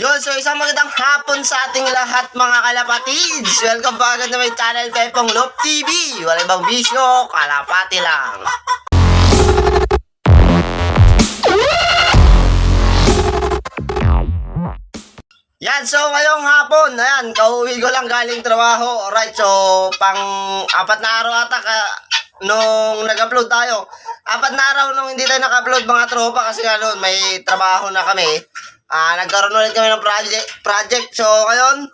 Yun, so isang magandang hapon sa ating lahat mga kalapatids. Welcome agad na may channel Pepong Love TV. Wala ibang bisyo, kalapati lang. Yan, so ngayong hapon, ayan, kauwi ko lang galing trabaho. Alright, so pang apat na araw ata ka, nung nag-upload tayo. Apat na araw nung hindi tayo nag-upload mga tropa kasi noon may trabaho na kami. Ah, nagkaroon ulit kami ng project. project. So ngayon,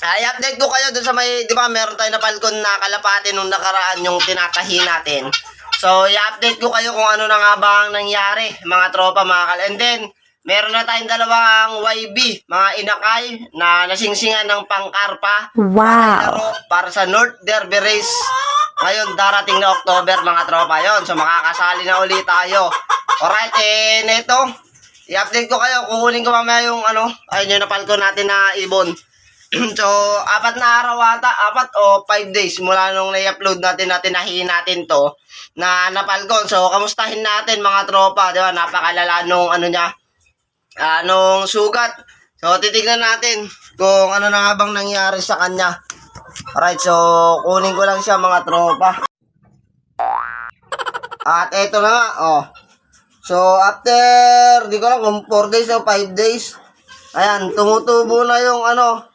ay update ko kayo dun sa may, di ba, meron tayo na Falcon na kalapati nung nakaraan yung tinatahi natin. So, i-update ko kayo kung ano na nga ba ang nangyari, mga tropa, mga kal. And then, meron na tayong dalawang YB, mga inakay, na nasingsingan ng pangkarpa. Wow. Para sa North Derby Race. Ngayon, darating na October, mga tropa yon So, makakasali na ulit tayo. Alright, eh, neto. I-update ko kayo. Kukunin ko mamaya yung, ano, ayun yung napal ko natin na ibon. so, apat na araw ata, apat o five days mula nung na-upload natin, natin, nahihin natin to, na napalcon. So, kamustahin natin mga tropa, di ba? Napakalala nung, ano niya, anong sugat. So, titignan natin kung ano na nga bang nangyari sa kanya. Alright, so, kunin ko lang siya mga tropa. At eto na nga, oh. So, after, di ko lang kung 4 days o 5 days, ayan, tumutubo na yung ano,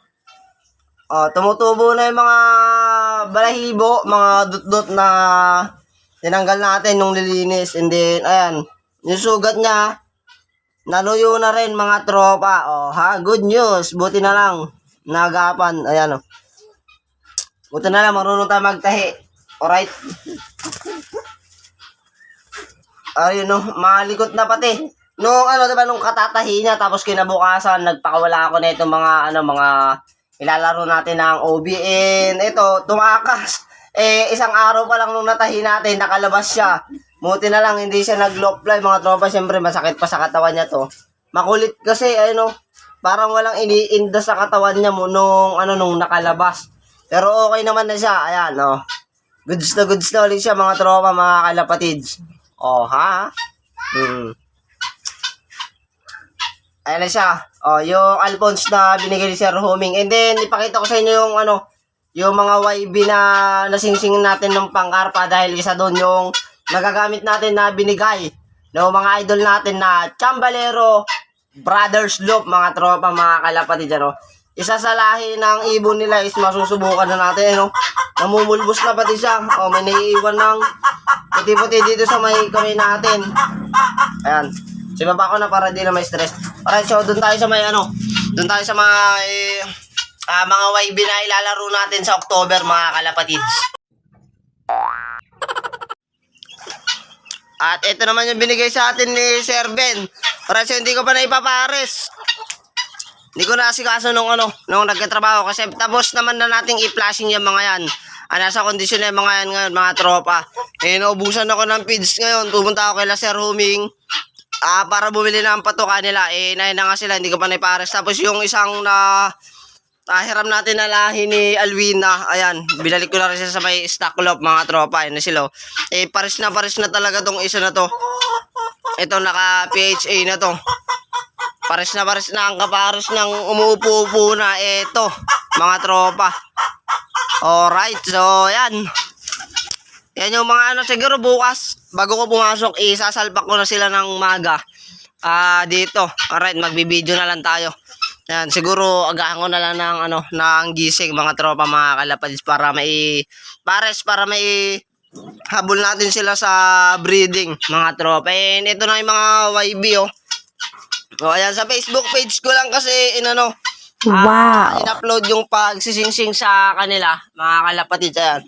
oh, tumutubo na yung mga balahibo, mga dot-dot na tinanggal natin nung lilinis. And then, ayan, yung sugat niya, naluyo na rin mga tropa. Oh, ha, good news. Buti na lang, nagapan. Ayan, oh. Buti na lang, marunong tayo magtahi. Alright. Ayun no, malikot na pati. Nung ano, diba, nung katatahi niya, tapos kinabukasan, nagpakawala ako na itong mga, ano, mga ilalaro natin ng OBN. Ito, tumakas. Eh, isang araw pa lang nung natahi natin, nakalabas siya. Buti na lang, hindi siya nag-lock fly, mga tropa. Siyempre, masakit pa sa katawan niya to. Makulit kasi, ano, parang walang iniinda sa katawan niya mo nung, ano, nung nakalabas. Pero okay naman na siya. Ayan, oh. Goods na goods na ulit siya, mga tropa, mga kalapatids. Oh, ha? Hmm. Ayan na siya. Oh, yung Alphonse na binigay ni Sir Homing. And then, ipakita ko sa inyo yung ano, yung mga YB na nasingsing natin ng pangkarpa dahil isa doon yung nagagamit natin na binigay ng mga idol natin na Chambalero Brothers Loop, mga tropa, mga kalapatid dyan, oh. Isa sa lahi ibon nila is masusubukan na natin, no? Namumulbos na pati siya. Oh, may naiiwan ng puti-puti dito sa may kamay natin. Ayan. Si baba ko na para di na may stress. Alright, so doon tayo sa may ano, doon tayo sa mga eh, ah, mga YB na ilalaro natin sa October, mga kalapatids. At ito naman yung binigay sa atin ni Sir Ben. Alright, so hindi ko pa na ipapares. Hindi ko na asikaso nung ano, nung nagkatrabaho kasi tapos naman na nating i-flashing yung mga yan. Ah, nasa kondisyon na yung mga yan ngayon, mga tropa. Eh, naubusan ako ng feeds ngayon. Pumunta ako kay Sir Huming. Ah, para bumili ng patuka nila. Eh, nahin na nga sila, hindi ko pa naipares. Tapos yung isang na tahiram natin na lahi ni Alwina. Ayan, binalik ko na rin siya sa may stock lop, mga tropa. Ayan na sila. oh. Eh, pares na pares na talaga tong isa na to. Ito, naka PHA na to. Pares na pares na ang kapares ng umuupo-upo na ito, mga tropa. Alright, so yan. Yan yung mga ano, siguro bukas, bago ko pumasok, isasalpak ko na sila ng maga. Ah, dito. Alright, magbibideo na lang tayo. Yan, siguro agahan ko na lang ng ano, ng gising mga tropa, mga kalapads para may pares para may habol natin sila sa breeding, mga tropa. And ito na yung mga YB oh. O, ayan, sa Facebook page ko lang kasi, inano, Wow. in-upload yung pagsisingsing sa kanila, mga kalapatid. Ayan.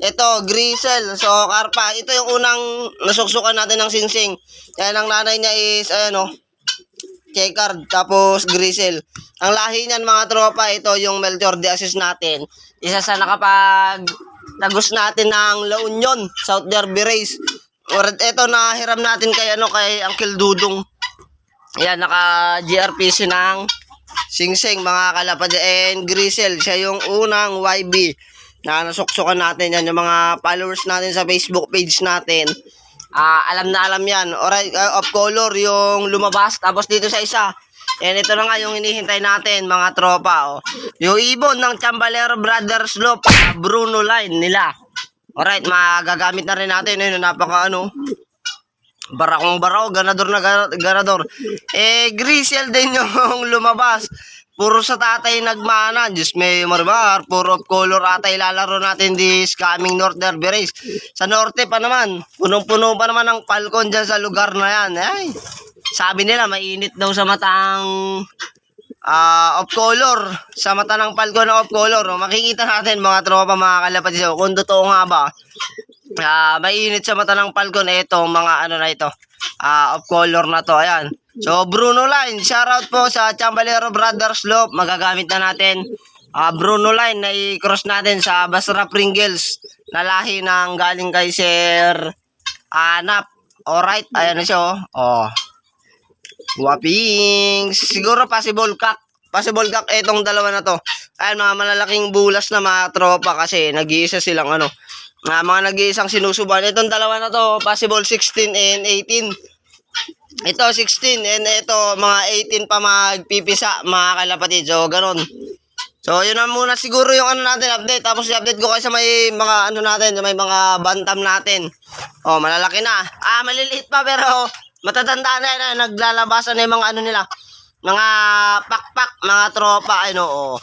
Ito, Grisel. So, Karpa. Ito yung unang nasuksukan natin ng singsing. Yan, ang nanay niya is, ayan o, Checard, tapos Grisel. Ang lahi niyan, mga tropa, ito yung Melchor de Assis natin. Isa sa nakapag tagos natin ng La Union, South Derby Race. Or ito na hiram natin kay ano kay Uncle Dudong. Yan, naka GRPC ng Sing Sing, mga kalapad and Grisel. Siya yung unang YB na nasuksukan natin yan. Yung mga followers natin sa Facebook page natin. Ah, alam na alam yan. Alright, uh, of color yung lumabas. Tapos dito sa isa, And ito na nga yung hinihintay natin mga tropa. Oh. Yung ibon ng Chambalero Brothers Loop, ah, Bruno Line nila. Alright, magagamit na rin natin. Ayun, napaka ano. Barakong baraw, ganador na ga- ganador. Eh, Grisel din yung lumabas. Puro sa tatay nagmana. Diyos may marbar. Puro of color ata ilalaro natin this coming North Derby Race. Sa norte pa naman. Punong-puno pa naman ng Falcon dyan sa lugar na yan. Ay, sabi nila, mainit daw sa matang ah of color. Sa mata ng Falcon na of color. Makikita natin mga tropa, mga kalapatid. So, kung totoo nga ba, Ah, mainit sa mata ng Falcon ito, mga ano na ito. Ah, of color na to. Ayan. So, Bruno Line, shoutout po sa Chambalero Brothers Loop. Magagamit na natin. Ah, Bruno Line na i-cross natin sa Basra Pringles na lahi ng galing kay Sir Anap. Alright, ayan na siya oh. Oh. Guwaping. Siguro possible cock. Possible cock itong dalawa na to. Ayan, mga malalaking bulas na mga tropa kasi nag-iisa silang ano. Mga mga nag-iisang sinusuban. Itong dalawa na to, possible 16 and 18. Ito 16 and ito mga 18 pa magpipisa mga kalapatid. So, ganun. So, yun na muna siguro yung ano natin update. Tapos i-update ko kayo sa may mga ano natin, may mga bantam natin. Oh, malalaki na. Ah, maliliit pa pero matatanda na na naglalabasan na yung mga ano nila. Mga pakpak, mga tropa, ano, oh.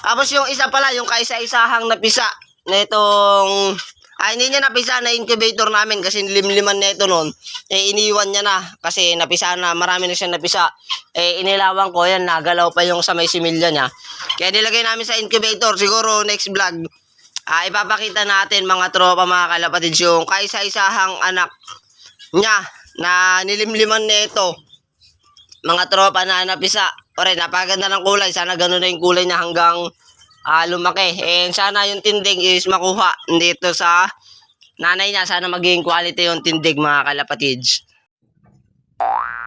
Tapos yung isa pala, yung kaisa-isahang napisa na itong ay, hindi niya napisa na incubator namin kasi limliman na ito noon. Eh, iniwan niya na kasi napisa na, marami na siya napisa. Eh, inilawan ko yan, nagalaw pa yung sa may similya niya. Kaya nilagay namin sa incubator. Siguro next vlog, ah, ipapakita natin mga tropa, mga kalapatid, yung kaisa-isahang anak niya na nilimliman na ito. Mga tropa na napisa. Ore, napaganda ng kulay. Sana ganun na yung kulay niya hanggang ah, lumaki. And sana yung tindig is makuha dito sa nanay niya. Sana maging quality yung tindig mga kalapatids.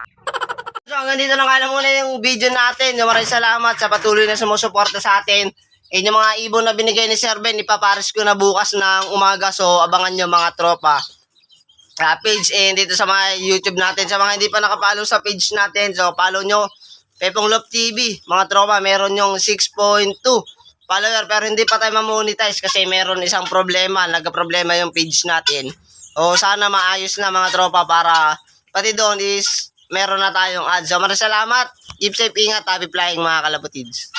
So hanggang dito lang muna yung video natin. Maraming salamat sa patuloy na sumusuporta sa atin. Eh, yung mga ibon na binigay ni Sir Ben, ipapares ko na bukas ng umaga. So, abangan nyo mga tropa. Ah, page and dito sa mga YouTube natin. Sa mga hindi pa nakapalo sa page natin, so follow nyo. Pepong Love TV, mga tropa, meron yung 6.2 follower pero hindi pa tayo mamonetize kasi meron isang problema, nagka-problema yung page natin. O sana maayos na mga tropa para pati doon is meron na tayong ads. So maraming salamat. Keep safe, ingat, happy flying mga kalaputids.